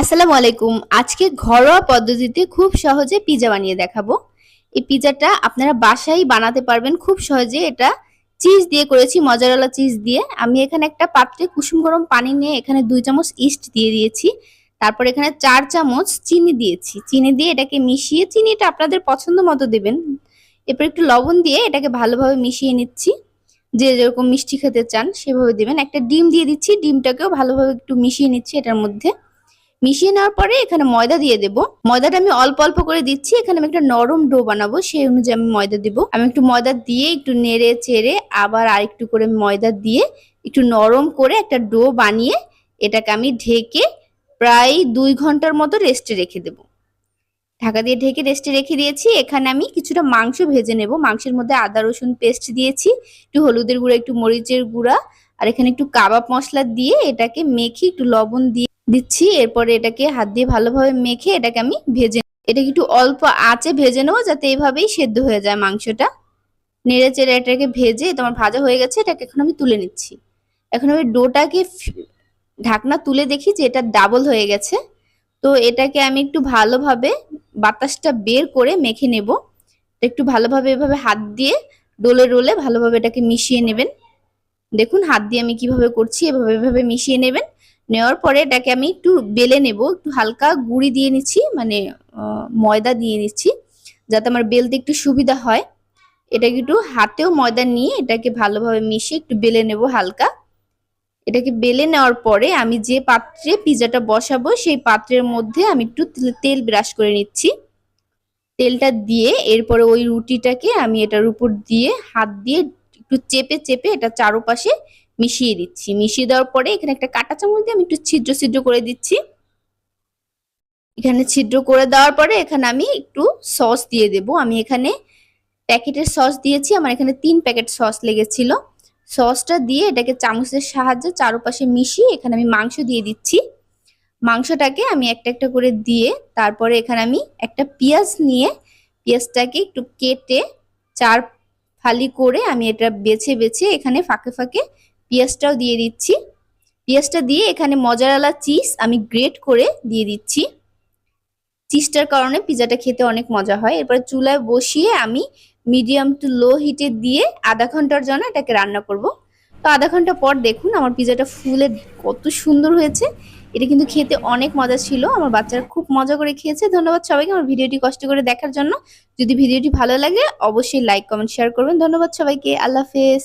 আসসালামু আলাইকুম। আজকে ঘরোয়া পদ্ধতিতে খুব সহজে পিজা বানিয়ে দেখাবো। এই পিজাটা আপনারা বাসায় বানাতে পারবেন খুব সহজে। এটা চিজ দিয়ে করেছি, মজারালা চিজ দিয়ে। আমি এখানে একটা পাত্রে কুসুম গরম পানি নিয়ে এখানে দুই চামচ ইস্ট দিয়ে দিয়েছি। তারপর এখানে চার চামচ চিনি দিয়েছি। চিনি দিয়ে এটাকে মিশিয়ে, চিনিটা আপনাদের পছন্দ মতো দেবেন। এরপর একটু লবণ দিয়ে এটাকে ভালোভাবে মিশিয়ে নিচ্ছি। যে যেরকম মিষ্টি খেতে চান সেভাবে দেবেন। একটা ডিম দিয়ে দিচ্ছি, ডিমটাকেও ভালোভাবে একটু মিশিয়ে নিচ্ছি এটার মধ্যে। মিশিয়ে নেওয়ার পরে এখানে ময়দা দিয়ে দেব। ময়দাটা আমি অল্প অল্প করে দিচ্ছি। এখানে আমি একটা নরম ডো বানাবো। সেই অনুযায়ী আমি ময়দা দিব। আমি একটু ময়দা দিয়ে একটু নেড়ে চেড়ে আবার আরেকটু করে ময়দা দিয়ে একটু নরম করে একটা ডো বানিয়ে এটাকে আমি ঢেকে প্রায় দুই ঘণ্টার মতো রেস্টে রেখে দেব। ঢাকা দিয়ে ঢেকে রেস্টে রেখে দিয়েছি। এখানে আমি কিছুটা মাংস ভেজে নেব। মাংসের মধ্যে আদা, রসুন পেস্ট দিয়েছি। একটু হলুদের গুঁড়া, একটু মরিচের গুঁড়া, আর এখানে একটু কাবাব মশলা দিয়ে এটাকে মেখে একটু লবণ দিয়ে দিচ্ছি, এরপরে এটাকে হাত দিয়ে ভালোভাবে মেখে এটাকে আমি ভেজে এটাকে একটু অল্প আঁচে ভেজে নেব যাতে এইভাবেই সেদ্ধ হয়ে যায় মাংসটা। নেড়ে চেড়ে এটাকে ভেজে তোমার ভাজা হয়ে গেছে, এটাকে এখন আমি তুলে নিচ্ছি। এখন আমি ডোটাকে ঢাকনা তুলে দেখি যে এটা ডাবল হয়ে গেছে। তো এটাকে আমি একটু ভালোভাবে বাতাসটা বের করে মেখে নেব। একটু ভালোভাবে এভাবে হাত দিয়ে ডোলে রোলে ভালোভাবে এটাকে মিশিয়ে নেবেন। দেখুন হাত দিয়ে আমি কীভাবে করছি, এভাবে এভাবে মিশিয়ে নেবেন। নেওয়ার পরে এটাকে আমি একটু বেলে নেব, একটু হালকা গুঁড়ি দিয়ে নিচ্ছি মানে ময়দা দিয়ে নিচ্ছি, যাতে আমার বেলতে একটু সুবিধা হয়। এটাকে একটু হাতেও ময়দা নিয়ে এটাকে ভালোভাবে মিশিয়ে একটু বেলে নেব হালকা। এটাকে বেলে নেওয়ার পরে আমি যে পাত্রে পিজাটা বসাবো, সেই পাত্রের মধ্যে আমি একটু তেল ব্রাশ করে নিচ্ছি। তেলটা দিয়ে এরপরে ওই রুটিটাকে আমি এটার উপর দিয়ে, হাত দিয়ে একটু চেপে চেপে এটা চারোপাশে মিশিয়ে দিচ্ছি। মিশিয়ে দেওয়ার পরে এখানে একটা কাটা চামচ দিয়ে আমি একটু ছিদ্র ছিদ্র করে দিচ্ছি। এখানে ছিদ্র করে দেওয়ার পরে এখানে আমি একটু সস দিয়ে দেব। আমি এখানে প্যাকেটের সস দিয়েছি। আমার এখানে তিন প্যাকেট সস লেগেছিল। সসটা দিয়ে এটাকে চামচের সাহায্যে চারপাশে মিশিয়ে এখানে আমি মাংস দিয়ে দিচ্ছি। মাংসটাকে আমি একটা একটা করে দিয়ে তারপরে এখানে আমি একটা পেঁয়াজ নিয়ে পেঁয়াজটাকে একটু কেটে চার ফালি করে আমি এটা বেছে বেছে এখানে ফাঁকে ফাঁকে পেঁয়াজটাও দিয়ে দিচ্ছি। পেঁয়াজটা দিয়ে এখানে মজারালা চিজ আমি গ্রেট করে দিয়ে দিচ্ছি। চিজটার কারণে পিজাটা খেতে অনেক মজা হয়। এরপর চুলায় বসিয়ে আমি মিডিয়াম টু লো হিটে দিয়ে আধা ঘণ্টার জন্য এটাকে রান্না করব। তো আধা ঘণ্টা পর দেখুন আমার পিজাটা ফুলে কত সুন্দর হয়েছে। এটা কিন্তু খেতে অনেক মজা ছিল। আমার বাচ্চারা খুব মজা করে খেয়েছে। ধন্যবাদ সবাইকে আমার ভিডিওটি কষ্ট করে দেখার জন্য। যদি ভিডিওটি ভালো লাগে, অবশ্যই লাইক কমেন্ট শেয়ার করবেন। ধন্যবাদ সবাইকে। আল্লাহ হাফেজ।